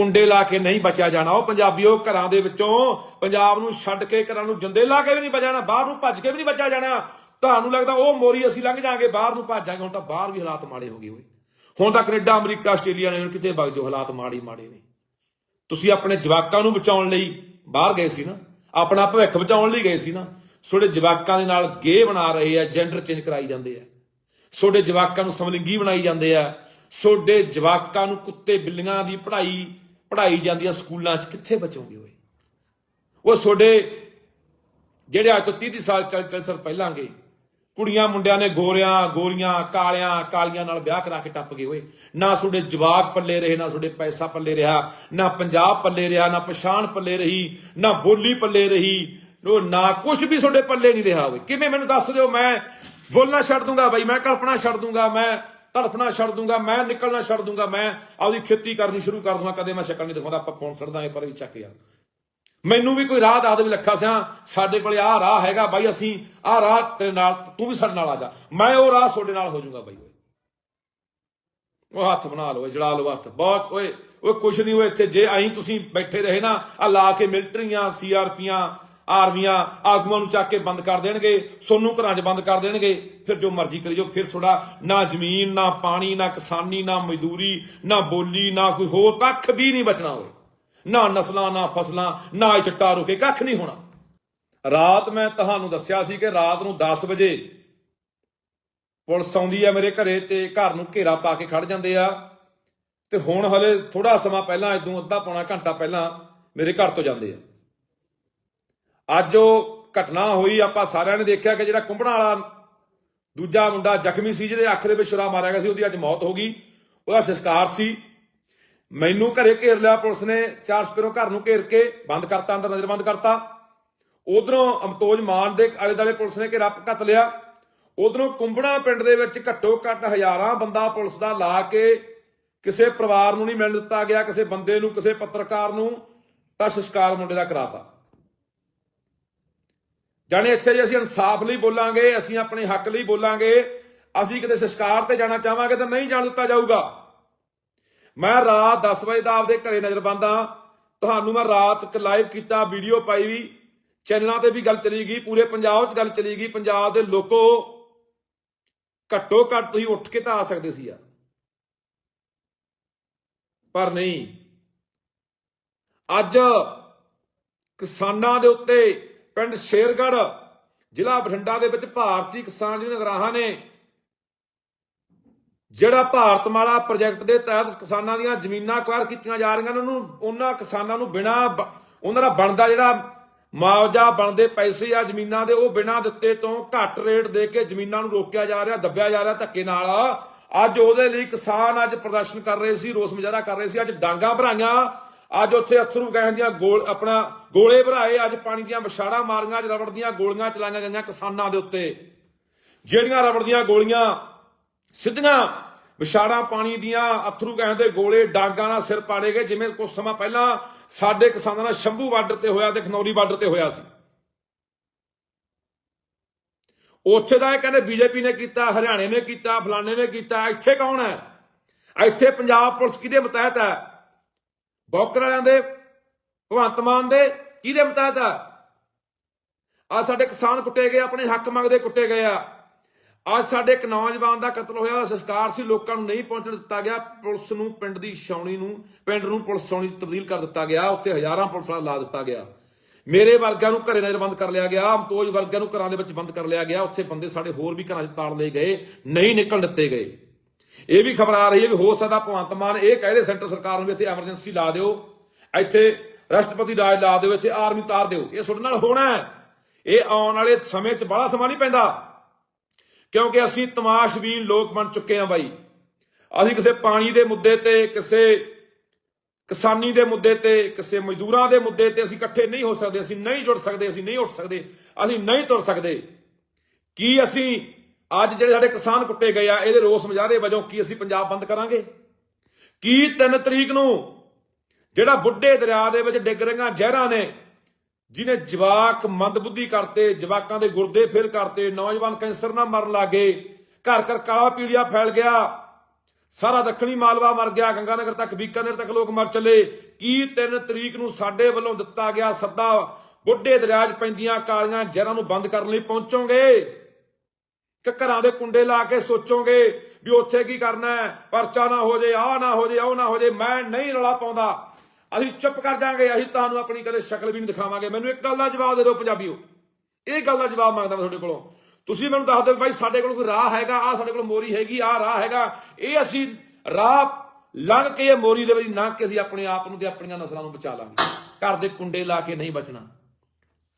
ਕੁੰਡੇ ਲਾ ਕੇ ਨਹੀਂ ਬਚਿਆ ਜਾਣਾ। ਉਹ ਪੰਜਾਬੀਓ ਘਰਾਂ ਦੇ ਵਿੱਚੋਂ ਪੰਜਾਬ ਨੂੰ ਛੱਡ ਕੇ ਘਰਾਂ ਨੂੰ ਜੰਦੇ ਲਾ ਕੇ ਵੀ ਨਹੀਂ ਬਚਾਣਾ ਬਾਹਰ ਨੂੰ ਭੱਜ ਕੇ ਵੀ ਨਹੀਂ ਬਚਿਆ ਜਾਣਾ। ਤੁਹਾਨੂੰ ਲੱਗਦਾ ਉਹ ਮੋਰੀ ਅਸੀਂ ਲੰਘ ਜਾਾਂਗੇ, ਬਾਹਰ ਨੂੰ ਭੱਜ ਜਾਾਂਗੇ, ਹੁਣ ਤਾਂ ਬਾਹਰ ਵੀ ਹਾਲਾਤ ਮਾੜੇ ਹੋ ਗਏ ਹੋਏ। ਹੁਣ ਤਾਂ ਕੈਨੇਡਾ, ਅਮਰੀਕਾ, ਆਸਟ੍ਰੇਲੀਆ ਨੇ ਕਿਤੇ ਵਗ ਜੋ ਹਾਲਾਤ ਮਾੜੀ ਮਾੜੇ ਨੇ। ਤੁਸੀਂ ਆਪਣੇ ਜਵਾਕਾਂ ਨੂੰ ਬਚਾਉਣ ਲਈ ਬਾਹਰ ਗਏ ਸੀ ਨਾ, ਆਪਣਾ ਭਵਿੱਖ ਬਚਾਉਣ ਲਈ ਗਏ ਸੀ ਨਾ, ਤੁਹਾਡੇ ਜਵਾਕਾਂ ਦੇ ਨਾਲ ਗੇ ਬਣਾ ਰਹੇ ਆ ਜੈਂਡਰ ਚੇਂਜ ਕਰਾਈ ਜਾਂਦੇ ਆ। ਤੁਹਾਡੇ ਜਵਾਕਾਂ ਨੂੰ ਸਮਲਿੰਗੀ ਬਣਾਈ ਜਾਂਦੇ ਆ। ਤੁਹਾਡੇ ਜਵਾਕਾਂ ਨੂੰ ਕੁੱਤੇ ਬਿੱਲੀਆਂ ਦੀ ਪੜ੍ਹਾਈ ਪੜ੍ਹਾਈ ਜਾਂਦੀ ਆ ਸਕੂਲਾਂ 'ਚ, ਕਿੱਥੇ ਬਚੋਗੇ ਓਏ? ਉਹ ਤੁਹਾਡੇ ਜਿਹੜੇ ਅੱਜ ਤੋਂ 30 30 ਸਾਲ ਚੱਲ ਚੱਲ ਸਰ ਪਹਿਲਾਂ ਗਏ ਕੁੜੀਆਂ ਮੁੰਡਿਆਂ ਨੇ ਗੋਰਿਆਂ, ਗੋਰੀਆਂ, ਕਾਲਿਆਂ, ਕਾਲੀਆਂ ਨਾਲ ਵਿਆਹ ਕਰਾ ਕੇ ਟੱਪ ਗਏ ਓਏ। ਨਾ ਤੁਹਾਡੇ ਜਵਾਕ ਪੱਲੇ ਰਹੇ, ਨਾ ਤੁਹਾਡੇ ਪੈਸਾ ਪੱਲੇ ਰਿਹਾ, ਨਾ ਪੰਜਾਬ ਪੱਲੇ ਰਿਹਾ, ਨਾ ਪਛਾਣ ਪੱਲੇ ਰਹੀ, ਨਾ ਬੋਲੀ ਪੱਲੇ ਰਹੀ, ਉਹ ਨਾ ਕੁਝ ਵੀ ਤੁਹਾਡੇ ਪੱਲੇ ਨਹੀਂ ਰਿਹਾ ਓਏ। ਕਿਵੇਂ ਮੈਨੂੰ ਦੱਸ ਦਿਓ, ਮੈਂ ਬੋਲਣਾ ਛੱਡ ਦੂੰਗਾ ਬਾਈ, ਮੈਂ ਕਲਪਨਾ ਛੱਡ ਦੂੰਗਾ, ਮੈਂ ਤੜਫਣਾ ਛੱਡ ਦੂੰਗਾ, ਮੈਂ ਨਿਕਲਣਾ ਛੱਡ ਦੂੰਗਾ, ਮੈਂ ਆਪਦੀ ਖੇਤੀ ਕਰਨੀ ਸ਼ੁਰੂ ਕਰ ਦੂੰਗਾ, ਕਦੇ ਮੈਂ ਸ਼ਕਲ ਨਹੀਂ ਦਿਖਾਉਂਦਾ, ਆਪਾਂ ਫੋਨ ਛੱਡ ਪਰ ਵੀ ਚੱਕ ਯਾਰ। ਮੈਨੂੰ ਵੀ ਕੋਈ ਰਾਹ ਦੱਸ ਵੀ ਲੱਖਾ ਸਿਆ, ਸਾਡੇ ਕੋਲੇ ਆਹ ਰਾਹ ਹੈਗਾ, ਬਾਈ ਅਸੀਂ ਆਹ ਰਾਹ ਤੇਰੇ ਨਾਲ, ਤੂੰ ਵੀ ਸਾਡੇ ਨਾਲ ਆ ਜਾ। ਮੈਂ ਉਹ ਰਾਹ ਤੁਹਾਡੇ ਨਾਲ ਹੋ ਜਾਊਗਾ, ਬਾਈ ਉਹ ਹੱਥ ਬਣਾ ਲਓ ਜੜਾ ਲਓ ਹੱਥ। ਬਹੁਤ, ਓਏ ਓਏ, ਕੁਛ ਨਹੀਂ ਹੋਏ ਇੱਥੇ ਜੇ ਐਂ ਤੁਸੀਂ ਬੈਠੇ ਰਹੇ ਨਾ ਆ ਲਾ ਕੇ ਮਿਲਟਰੀਆਂ ਸੀਆਰਪੀਆਂ ਆਰਮੀਆਂ ਆਗੂਆਂ ਨੂੰ ਚੱਕ ਕੇ ਬੰਦ ਕਰ ਦੇਣਗੇ, ਸੋਨੂੰ ਘਰਾਂ 'ਚ ਬੰਦ ਕਰ ਦੇਣਗੇ, ਫਿਰ ਜੋ ਮਰਜ਼ੀ ਕਰੀ ਜਾਓ ਫਿਰ ਥੋੜਾ ਨਾ ਜ਼ਮੀਨ, ਨਾ ਪਾਣੀ, ਨਾ ਕਿਸਾਨੀ, ਨਾ ਮਜ਼ਦੂਰੀ, ਨਾ ਬੋਲੀ, ਨਾ ਕੋਈ ਹੋਰ ਕੱਖ ਵੀ ਨਹੀਂ ਬਚਣਾ ਹੋਵੇ। ਨਾ ਨਸਲਾਂ, ਨਾ ਫਸਲਾਂ, ਨਾ ਇਹ ਰੁਕੇ ਕੱਖ ਨਹੀਂ ਹੋਣਾ। ਰਾਤ ਮੈਂ ਤੁਹਾਨੂੰ ਦੱਸਿਆ ਸੀ ਕਿ ਰਾਤ ਨੂੰ 10 ਵਜੇ ਪੁਲਿਸ ਆਉਂਦੀ ਆ ਮੇਰੇ ਘਰੇ ਤੇ ਘਰ ਨੂੰ ਘੇਰਾ ਪਾ ਕੇ ਖੜ ਜਾਂਦੇ ਆ। ਤੇ ਹੁਣ ਹਲੇ ਥੋੜਾ ਸਮਾਂ ਪਹਿਲਾਂ, ਇਦੋਂ ਅੱਧਾ ਪੌਣਾ ਘੰਟਾ ਪਹਿਲਾਂ ਮੇਰੇ ਘਰ ਤੋਂ ਜਾਂਦੇ ਆ। ਅੱਜ ਉਹ ਘਟਨਾ ਹੋਈ, ਆਪਾਂ ਸਾਰਿਆਂ ਨੇ ਦੇਖਿਆ ਕਿ ਜਿਹੜਾ ਕੁੰਭਣਾ ਵਾਲਾ ਦੂਜਾ ਮੁੰਡਾ ਜ਼ਖਮੀ ਸੀ, ਜਿਹਦੇ ਅੱਖ ਦੇ ਵਿੱਚ ਛੁਰਾ ਮਾਰਿਆ ਗਿਆ ਸੀ, ਉਹਦੀ ਅੱਜ ਮੌਤ ਹੋ ਗਈ। ਉਹਦਾ ਸੰਸਕਾਰ ਸੀ। ਮੈਨੂੰ ਘਰੇ ਘੇਰ ਲਿਆ ਪੁਲਿਸ ਨੇ, ਚਾਰ ਸਪੇਰੋਂ ਘਰ ਨੂੰ ਘੇਰ ਕੇ ਬੰਦ ਕਰਤਾ, ਅੰਦਰ ਨਜ਼ਰਬੰਦ ਕਰਤਾ। ਉਧਰੋਂ ਅਮਤੋਜ ਮਾਨ ਦੇ ਆਲੇ ਦਾਲੇ ਪੁਲਿਸ ਨੇ ਘੇਰਾ ਘੱਤ ਲਿਆ। ਉਧਰੋਂ ਕੁੰਬੜਾ ਪਿੰਡ ਦੇ ਵਿੱਚ ਘੱਟੋ ਘੱਟ ਹਜ਼ਾਰਾਂ ਬੰਦਾ ਪੁਲਿਸ ਦਾ ਲਾ ਕੇ ਕਿਸੇ ਪਰਿਵਾਰ ਨੂੰ ਨਹੀਂ ਮਿਲਣ ਦਿੱਤਾ ਗਿਆ, ਕਿਸੇ ਬੰਦੇ ਨੂੰ, ਕਿਸੇ ਪੱਤਰਕਾਰ ਨੂੰ ਤਾਂ ਸੰਸਕਾਰ ਮੁੰਡੇ ਦਾ ਕਰਾਤਾ। ਜਾਣੇ ਇੱਥੇ ਜੇ ਅਸੀਂ ਇਨਸਾਫ ਲਈ ਬੋਲਾਂਗੇ, ਅਸੀਂ ਆਪਣੇ ਹੱਕ ਲਈ ਬੋਲਾਂਗੇ, ਅਸੀਂ ਕਿਤੇ ਸੰਸਕਾਰ ਤੇ ਜਾਣਾ ਚਾਹਾਂਗੇ ਤਾਂ ਨਹੀਂ ਜਾਣ ਦਿੱਤਾ ਜਾਊਗਾ। ਮੈਂ ਰਾਤ 10 ਵਜੇ ਦਾ ਆਪਦੇ ਘਰੇ ਨਜ਼ਰਬੰਦ ਹਾਂ। ਤੁਹਾਨੂੰ ਮੈਂ ਰਾਤ ਇੱਕ ਲਾਈਵ ਕੀਤਾ ਵੀਡੀਓ ਪਾਈ ਵੀ। ਚੈਨਲਾਂ ਤੇ ਵੀ ਗੱਲ ਚਲੀ ਗਈ, ਪੂਰੇ ਪੰਜਾਬ 'ਚ ਗੱਲ ਚਲੀ ਗਈ। ਪੰਜਾਬ ਦੇ ਲੋਕੋ ਘੱਟੋ ਘੱਟ ਤੁਸੀਂ ਉੱਠ ਕੇ ਤਾਂ ਆ ਸਕਦੇ ਸੀ ਆ ਪਰ ਨਹੀਂ। ਅੱਜ ਕਿਸਾਨਾਂ ਦੇ ਉੱਤੇ ਪਿੰਡ ਸ਼ੇਰਗੜ ਜ਼ਿਲ੍ਹਾ ਬਠਿੰਡਾ ਦੇ ਵਿੱਚ ਭਾਰਤੀ ਕਿਸਾਨ ਯੂਨੀਅਨ ਗਰਾਹਾਂ ਨੇ ਜਿਹੜਾ ਭਾਰਤਮਾਲਾ ਪ੍ਰੋਜੈਕਟ ਦੇ ਤਹਿਤ ਕਿਸਾਨਾਂ ਦੀਆਂ ਜ਼ਮੀਨਾਂ ਅਕਵਾਇਰ ਕੀਤੀਆਂ ਜਾ ਰਹੀਆਂ ਨੇ, ਉਹਨੂੰ ਉਹਨਾਂ ਕਿਸਾਨਾਂ ਨੂੰ ਬਿਨਾ ਉਹਨਾਂ ਦਾ ਬਣਦਾ ਜਿਹੜਾ ਮੁਆਵਜ਼ਾ ਬਣਦੇ ਪੈਸੇ ਆ ਜ਼ਮੀਨਾਂ ਦੇ, ਉਹ ਬਿਨਾ ਦਿੱਤੇ ਤੋਂ ਘੱਟ ਰੇਟ ਦੇ ਕੇ ਜ਼ਮੀਨਾਂ ਨੂੰ ਰੋਕਿਆ ਜਾ ਰਿਹਾ, ਦੱਬਿਆ ਜਾ ਰਿਹਾ ਧੱਕੇ ਨਾਲ। ਅੱਜ ਉਹਦੇ ਲਈ ਕਿਸਾਨ ਅੱਜ ਪ੍ਰਦਰਸ਼ਨ ਕਰ ਰਹੇ ਸੀ, ਰੋਸ ਮੁਜ਼ਾਹਰਾ ਕਰ ਰਹੇ ਸੀ, ਅੱਜ ਡਾਂਗਾ ਭਰਾਈਆਂ। ਅੱਜ ਉੱਥੇ ਅਥਰੂ ਗੈਸ ਦੀਆਂ ਗੋਲ ਆਪਣਾ ਗੋਲੇ ਭਰਾਏ, ਅੱਜ ਪਾਣੀ ਦੀਆਂ ਵਿਛਾੜਾਂ ਮਾਰੀਆਂ, ਅੱਜ ਰਬੜ ਦੀਆਂ ਗੋਲੀਆਂ ਚਲਾਈਆਂ ਗਈਆਂ ਕਿਸਾਨਾਂ ਦੇ ਉੱਤੇ। ਜਿਹੜੀਆਂ ਰਬੜ ਦੀਆਂ ਗੋਲੀਆਂ ਸਿੱਧੀਆਂ ਵਿਛਾੜਾਂ ਪਾਣੀ ਦੀਆਂ ਅਥਰੂ ਗੈਸ ਦੇ ਗੋਲੇ ਡਾਂਗਾਂ ਨਾਲ ਸਿਰ ਪਾੜੇ ਗਏ, ਜਿਵੇਂ ਕੁਝ ਸਮਾਂ ਪਹਿਲਾਂ ਸਾਡੇ ਕਿਸਾਨਾਂ ਨਾਲ ਸ਼ੰਭੂ ਬਾਰਡਰ ਤੇ ਹੋਇਆ ਤੇ ਖਨੌਰੀ ਬਾਰਡਰ ਤੇ ਹੋਇਆ ਸੀ। ਉੱਥੇ ਦਾ ਇਹ ਕਹਿੰਦੇ ਬੀਜੇਪੀ ਨੇ ਕੀਤਾ, ਹਰਿਆਣੇ ਨੇ ਕੀਤਾ, ਫਲਾਣੇ ਨੇ ਕੀਤਾ, ਇੱਥੇ ਕੌਣ ਹੈ? ਇੱਥੇ ਪੰਜਾਬ ਪੁਲਿਸ ਕਿਹਦੇ ਮਤਹਿਤ ਹੈ? ਬੌਕਰ ਵਾਲਿਆਂ ਦੇ, ਭਗਵੰਤ ਮਾਨ ਦੇ, ਕਿਹਦੇ ਮਤਹਿਤ ਹੈ ਆ ਸਾਡੇ ਕਿਸਾਨ ਕੁੱਟੇ ਗਏ, ਆਪਣੇ ਹੱਕ ਮੰਗਦੇ ਕੁੱਟੇ ਗਏ ਆ। ਅੱਜ ਸਾਡੇ ਇੱਕ ਨੌਜਵਾਨ ਦਾ ਕਤਲ ਹੋਇਆ, ਉਹਦਾ ਸੰਸਕਾਰ ਸੀ, ਲੋਕਾਂ ਨੂੰ ਨਹੀਂ ਪਹੁੰਚਣ ਦਿੱਤਾ ਗਿਆ। ਪੁਲਿਸ ਨੂੰ, ਪਿੰਡ ਦੀ ਛਾਉਣੀ ਨੂੰ, ਪਿੰਡ ਨੂੰ ਪੁਲਿਸ ਛਾਉਣੀ 'ਚ ਤਬਦੀਲ ਕਰ ਦਿੱਤਾ ਗਿਆ, ਉੱਥੇ ਹਜ਼ਾਰਾਂ ਪੁਲਿਸ ਵਾਲਾ ਲਾ ਦਿੱਤਾ ਗਿਆ। ਮੇਰੇ ਵਰਗਿਆਂ ਨੂੰ ਘਰੇ ਨਜ਼ਰਬੰਦ ਕਰ ਲਿਆ ਗਿਆ ਅਮਤੋਜ ਵਰਗਿਆਂ ਨੂੰ ਘਰਾਂ ਦੇ ਵਿੱਚ ਬੰਦ ਕਰ ਲਿਆ ਗਿਆ, ਉੱਥੇ ਬੰਦੇ ਸਾਡੇ ਹੋਰ ਵੀ ਘਰਾਂ 'ਚ ਤਾੜ ਲਏ ਗਏ, ਨਹੀਂ ਨਿਕਲ ਦਿੱਤੇ ਗਏ। ਇਹ ਵੀ ਖਬਰ ਆ ਰਹੀ ਹੈ ਵੀ ਹੋ ਸਕਦਾ ਭਗਵੰਤ ਮਾਨ ਇਹ ਕਹਿ ਰਹੇ ਸੈਂਟਰ ਸਰਕਾਰ ਨੂੰ ਵੀ ਇੱਥੇ ਐਮਰਜੈਂਸੀ ਲਾ ਦਿਓ, ਇੱਥੇ ਰਾਸ਼ਟਰਪਤੀ ਰਾਜ ਲਾ ਦਿਓ, ਇੱਥੇ ਆਰਮੀ ਤਾਰ ਦਿਓ। ਇਹ ਤੁਹਾਡੇ ਨਾਲ ਹੋਣਾ ਇਹ ਆਉਣ ਵਾਲੇ ਸਮੇਂ 'ਚ ਬੜਾ ਸਮਾਂ ਨਹੀਂ ਪੈਂਦਾ। ਕਿਉਂਕਿ ਅਸੀਂ ਤਮਾਸ਼ਬੀਨ ਲੋਕ ਬਣ ਚੁੱਕੇ ਹਾਂ ਬਾਈ। ਅਸੀਂ ਕਿਸੇ ਪਾਣੀ ਦੇ ਮੁੱਦੇ ਤੇ, ਕਿਸੇ ਕਿਸਾਨੀ ਦੇ ਮੁੱਦੇ ਤੇ, ਕਿਸੇ ਮਜ਼ਦੂਰਾਂ ਦੇ ਮੁੱਦੇ ਤੇ ਅਸੀਂ ਇਕੱਠੇ ਨਹੀਂ ਹੋ ਸਕਦੇ, ਅਸੀਂ ਨਹੀਂ ਜੁੜ ਸਕਦੇ, ਅਸੀਂ ਨਹੀਂ ਉੱਠ ਸਕਦੇ, ਅਸੀਂ ਨਹੀਂ ਤੁਰ ਸਕਦੇ। ਕੀ ਅਸੀਂ ਅੱਜ ਜਿਹੜੇ ਸਾਡੇ ਕਿਸਾਨ ਕੁੱਟੇ ਗਏ ਆ, ਇਹਦੇ ਰੋਸ ਮੁਜ਼ਾਹਰੇ ਵਜੋਂ ਕੀ ਅਸੀਂ ਪੰਜਾਬ ਬੰਦ ਕਰਾਂਗੇ? ਕੀ 3 ਤਰੀਕ ਨੂੰ ਜਿਹੜਾ ਬੁੱਢੇ ਦਰਿਆ ਦੇ ਵਿੱਚ ਡਿੱਗ ਰਹੀਆਂ ਜ਼ਹਿਰਾਂ ਨੇ, ਜਿਹਨੇ ਜਵਾਕ ਮੰਦਬੁੱਧੀ ਕਰਤੇ, ਜਵਾਕਾਂ ਦੇ ਗੁਰਦੇ ਫੇਲ ਕਰਤੇ, ਨੌਜਵਾਨ ਕੈਂਸਰ ਨਾਲ ਮਰਨ ਲੱਗੇ, ਘਰ ਘਰ ਕਾਲਾ ਪੀਲੀਆ ਫੈਲ ਗਿਆ, ਸਾਰਾ ਦੱਖਣੀ ਮਾਲਵਾ ਮਰ ਗਿਆ, ਗੰਗਾਨਗਰ ਤੱਕ, ਬੀਕਾਨੇਰ ਤੱਕ ਲੋਕ ਮਰ ਚੱਲੇ। ਕੀ 3 ਤਰੀਕ ਨੂੰ ਸਾਡੇ ਵੱਲੋਂ ਦਿੱਤਾ ਗਿਆ ਸੱਦਾ ਬੁੱਢੇ ਦਰਿਆ 'ਚ ਪੈਂਦੀਆਂ ਕਾਲੀਆਂ ਜ਼ਹਿਰਾਂ ਨੂੰ ਬੰਦ ਕਰਨ ਲਈ ਪਹੁੰਚੋਗੇ? ਕਿ ਘਰਾਂ ਦੇ ਕੁੰਡੇ ਲਾ ਕੇ ਸੋਚੋਗੇ ਵੀ ਉੱਥੇ ਕੀ ਕਰਨਾ ਹੈ, ਪਰਚਾ ਨਾ ਹੋ ਜੇ, ਆਹ ਨਾ ਹੋ ਜੇ, ਉਹ ਨਾ ਹੋ ਜੇ, ਮੈਂ ਨਹੀਂ ਰੌਲਾ ਪਾਉਂਦਾ। ਅਸੀਂ ਚੁੱਪ ਕਰ ਜਾਾਂਗੇ ਅਸੀਂ ਤੁਹਾਨੂੰ ਆਪਣੀ ਕਦੇ ਸ਼ਕਲ ਵੀ ਨਹੀਂ ਦਿਖਾਵਾਂਗੇ। ਮੈਨੂੰ ਇੱਕ ਗੱਲ ਦਾ ਜਵਾਬ ਦੇ ਦਿਓ ਪੰਜਾਬੀਓ। ਇਹ ਗੱਲ ਦਾ ਜਵਾਬ ਮੰਗਦਾ ਮੈਂ ਤੁਹਾਡੇ ਕੋਲੋਂ। ਤੁਸੀਂ ਮੈਨੂੰ ਦੱਸ ਦਿਓ ਵੀ ਭਾਈ ਸਾਡੇ ਕੋਲ ਕੋਈ ਰਾਹ ਹੈਗਾ ਆ ਸਾਡੇ ਕੋਲ ਮੋਰੀ ਹੈਗੀ ਆ ਰਾਹ ਹੈਗਾ। ਇਹ ਅਸੀਂ ਰਾਹ ਲੰਘ ਕੇ ਇਹ ਮੋਰੀ ਦੇ ਵਿੱਚ ਲੰਘ ਕੇ ਅਸੀਂ ਆਪਣੇ ਆਪ ਨੂੰ ਤੇ ਆਪਣੀਆਂ ਨਸਲਾਂ ਨੂੰ ਬਚਾ ਲਾਂਗੇ। ਘਰ ਦੇ ਕੁੰਡੇ ਲਾ ਕੇ ਨਹੀਂ ਬਚਣਾ।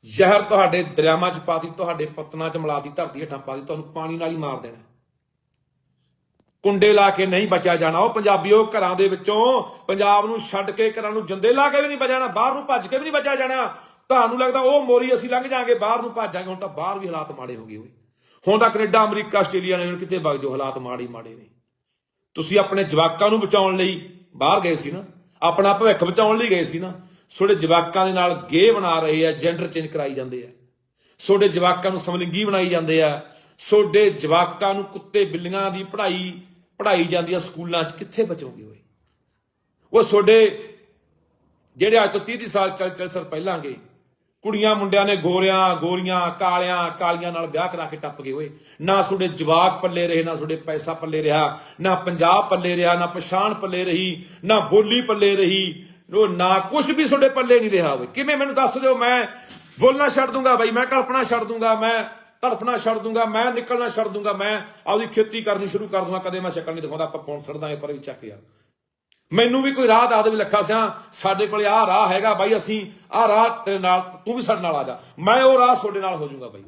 ਜ਼ਹਿਰ ਤੁਹਾਡੇ ਦਰਿਆਵਾਂ 'ਚ ਪਾਤੀ ਤੁਹਾਡੇ ਪਤਨਾਂ 'ਚ ਮਿਲਾਤੀ ਧਰਤੀ ਹੇਠਾਂ ਪਾਤੀ ਤੁਹਾਨੂੰ ਪਾਣੀ ਨਾਲ ਹੀ ਮਾਰ ਦੇਣਾ ਕੁੰਡੇ ਲਾ ਕੇ ਨਹੀਂ ਬਚਿਆ ਜਾਣਾ। ਉਹ ਪੰਜਾਬੀਓ, ਘਰਾਂ ਦੇ ਵਿੱਚੋਂ ਪੰਜਾਬ ਨੂੰ ਛੱਡ ਕੇ, ਘਰਾਂ ਨੂੰ ਜੰਦੇ ਲਾ ਕੇ ਵੀ ਨਹੀਂ ਬਚਾਣਾ ਬਾਹਰ ਨੂੰ ਭੱਜ ਕੇ ਵੀ ਨਹੀਂ ਬਚਿਆ ਜਾਣਾ। ਤੁਹਾਨੂੰ ਲੱਗਦਾ ਉਹ ਮੋਰੀ ਅਸੀਂ ਲੰਘ ਜਾਾਂਗੇ, ਬਾਹਰ ਨੂੰ ਭੱਜ ਭੱਜਾਂਗੇ ਹੁਣ ਤਾਂ ਬਾਹਰ ਵੀ ਹਾਲਾਤ ਮਾੜੇ ਹੋ ਗਏ ਹੋਏ। ਹੁਣ ਤਾਂ ਕੈਨੇਡਾ, ਅਮਰੀਕਾ, ਆਸਟ੍ਰੇਲੀਆ ਨੇ ਕਿਤੇ ਵਗ ਜੋ ਹਾਲਾਤ ਮਾੜੇ ਮਾੜੇ ਨੇ। ਤੁਸੀਂ ਆਪਣੇ ਜਵਾਕਾਂ ਨੂੰ ਬਚਾਉਣ ਲਈ ਬਾਹਰ ਗਏ ਸੀ ਨਾ, ਆਪਣਾ ਭਵਿੱਖ ਬਚਾਉਣ ਲਈ ਗਏ ਸੀ ਨਾ ਤੁਹਾਡੇ ਜਵਾਕਾਂ ਦੇ ਨਾਲ ਗੇ ਬਣਾ ਰਹੇ ਆ ਜੈਂਡਰ ਚੇਂਜ ਕਰਾਈ ਜਾਂਦੇ ਆ। ਤੁਹਾਡੇ ਜਵਾਕਾਂ ਨੂੰ ਸਮਲਿੰਗੀ ਬਣਾਈ ਜਾਂਦੇ ਆ। ਤੁਹਾਡੇ ਜਵਾਕਾਂ ਨੂੰ ਕੁੱਤੇ ਬਿੱਲੀਆਂ ਦੀ ਪੜ੍ਹਾਈ ਪੜ੍ਹਾਈ ਜਾਂਦੀ ਆ ਸਕੂਲਾਂ 'ਚ। ਕਿੱਥੇ ਬਚੋਗੇ ਓਏ? ਉਹ ਤੁਹਾਡੇ ਜਿਹੜੇ ਅੱਜ ਤੋਂ 30 30 ਸਾਲ ਚੱਲ ਚੱਲ ਸਰ ਪਹਿਲਾਂਗੇ, ਕੁੜੀਆਂ ਮੁੰਡਿਆਂ ਨੇ ਗੋਰਿਆਂ, ਗੋਰੀਆਂ, ਕਾਲਿਆਂ, ਕਾਲੀਆਂ ਨਾਲ ਵਿਆਹ ਕਰਾ ਕੇ ਟੱਪ ਗਏ ਓਏ। ਨਾ ਤੁਹਾਡੇ ਜਵਾਕ ਪੱਲੇ ਰਹੇ, ਨਾ ਤੁਹਾਡੇ ਪੈਸਾ ਪੱਲੇ ਰਿਹਾ, ਨਾ ਪੰਜਾਬ ਪੱਲੇ ਰਿਹਾ, ਨਾ ਪਛਾਣ ਪੱਲੇ ਰਹੀ, ਨਾ ਬੋਲੀ ਪੱਲੇ ਰਹੀ ਉਹ ਨਾ ਕੁਝ ਵੀ ਤੁਹਾਡੇ ਪੱਲੇ ਨਹੀਂ ਰਿਹਾ ਹੋਵੇ ਕਿਵੇਂ ਮੈਨੂੰ ਦੱਸ ਦਿਓ, ਮੈਂ ਬੋਲਣਾ ਛੱਡ ਦੂੰਗਾ ਬਾਈ, ਮੈਂ ਕਲਪਨਾ ਛੱਡ ਦੂੰਗਾ, ਮੈਂ ਤੜਫਣਾ ਛੱਡ ਦੂੰਗਾ, ਮੈਂ ਨਿਕਲਣਾ ਛੱਡ ਦੂੰਗਾ, ਮੈਂ ਆਪਦੀ ਖੇਤੀ ਕਰਨੀ ਸ਼ੁਰੂ ਕਰ ਦੂੰਗਾ, ਕਦੇ ਮੈਂ ਸ਼ਕਲ ਨਹੀਂ ਦਿਖਾਉਂਦਾ, ਆਪਾਂ ਫੋਨ ਛੱਡਦਾਂਗੇ ਪਰ ਵੀ ਚੱਕ ਯਾਰ। ਮੈਨੂੰ ਵੀ ਕੋਈ ਰਾਹ ਦੱਸ ਦੇ ਵੀ ਲੱਖਾ ਸਿਆ, ਸਾਡੇ ਕੋਲੇ ਆਹ ਰਾਹ ਹੈਗਾ ਬਾਈ, ਅਸੀਂ ਆਹ ਰਾਹ ਤੇਰੇ ਨਾਲ, ਤੂੰ ਵੀ ਸਾਡੇ ਨਾਲ ਆ ਜਾ। ਮੈਂ ਉਹ ਰਾਹ ਤੁਹਾਡੇ ਨਾਲ ਹੋ ਜਾਊਗਾ ਬਾਈ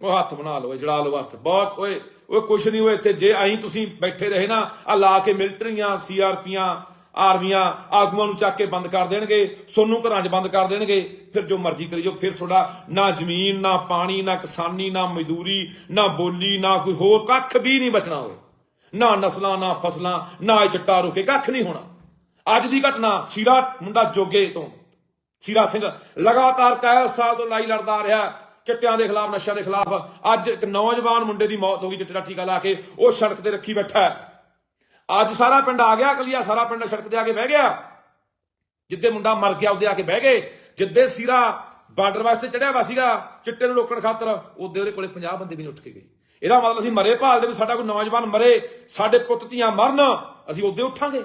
ਉਹ ਹੱਥ ਬਣਾ ਲਓ ਜੜਾ ਲਓ ਹੱਥ। ਬਹੁਤ ਓਏ ਓਏ ਕੁਛ ਨਹੀਂ ਹੋਏ ਇੱਥੇ ਜੇ ਐਂ ਤੁਸੀਂ ਬੈਠੇ ਰਹੇ ਨਾ ਆ ਲਾ ਕੇ ਮਿਲਟਰੀਆਂ, ਸੀਆਰਪੀਆਂ ਆਰਮੀਆਂ ਆਗੂਆਂ ਨੂੰ ਚੱਕ ਕੇ ਬੰਦ ਕਰ ਦੇਣਗੇ, ਸੋਨੂੰ ਘਰਾਂ 'ਚ ਬੰਦ ਕਰ ਦੇਣਗੇ, ਫਿਰ ਜੋ ਮਰਜ਼ੀ ਕਰੀ ਜਾਓ ਫਿਰ ਤੁਹਾਡਾ ਨਾ ਜ਼ਮੀਨ, ਨਾ ਪਾਣੀ, ਨਾ ਕਿਸਾਨੀ, ਨਾ ਮਜ਼ਦੂਰੀ, ਨਾ ਬੋਲੀ, ਨਾ ਕੋਈ ਹੋਰ ਕੱਖ ਵੀ ਨਹੀਂ ਬਚਣਾ ਹੋਵੇ। ਨਾ ਨਸਲਾਂ, ਨਾ ਫਸਲਾਂ, ਨਾ ਇਹ ਚਿੱਟਾ ਰੁਕੇ ਕੱਖ ਨਹੀਂ ਹੋਣਾ। ਅੱਜ ਦੀ ਘਟਨਾ ਸੀਰਾ ਮੁੰਡਾ ਜੋਗੇ ਤੋਂ। ਸੀਰਾ ਸਿੰਘ ਲਗਾਤਾਰ ਕਈ ਸਾਲ ਤੋਂ ਲਾਈ ਲੜਦਾ ਆ ਰਿਹਾ, ਚਿੱਟਿਆਂ ਦੇ ਖਿਲਾਫ, ਨਸ਼ਿਆਂ ਦੇ ਖਿਲਾਫ। ਅੱਜ ਇੱਕ ਨੌਜਵਾਨ ਮੁੰਡੇ ਦੀ ਮੌਤ ਹੋ ਗਈ, ਚਿੱਟਾ ਟੀਕਾ ਲਾ ਕੇ ਉਹ ਸੜਕ ਤੇ ਰੱਖੀ ਬੈਠਾ ਹੈ। ਅੱਜ ਸਾਰਾ ਪਿੰਡ ਆ ਗਿਆ ਕਲੀਆ ਸਾਰਾ ਪਿੰਡ ਸੜਕ ਤੇ ਆ ਕੇ ਬਹਿ ਗਿਆ। ਜਿੱਦੇ ਮੁੰਡਾ ਮਰ ਗਿਆ, ਉਹਦੇ ਆ ਕੇ ਬਹਿ ਗਏ। ਜਿੱਦੇ ਸੀਰਾ ਬਾਰਡਰ ਵਾਸਤੇ ਚੜਿਆ ਵਾ ਸੀਗਾ, ਚਿੱਟੇ ਨੂੰ ਰੋਕਣ ਖਾਤਰ, ਉਹਦੇ ਉਹਦੇ ਕੋਲੇ 50 ਬੰਦੇ ਵੀ ਨਹੀਂ ਉੱਠ ਕੇ ਗਏ। ਇਹਦਾ ਮਤਲਬ ਅਸੀਂ ਮਰੇ ਭਾਲ ਦੇ ਵੀ ਸਾਡਾ ਕੋਈ ਨੌਜਵਾਨ ਮਰੇ, ਸਾਡੇ ਪੁੱਤ ਧੀਆਂ ਮਰਨ, ਅਸੀਂ ਉਹਦੇ ਉੱਠਾਂਗੇ।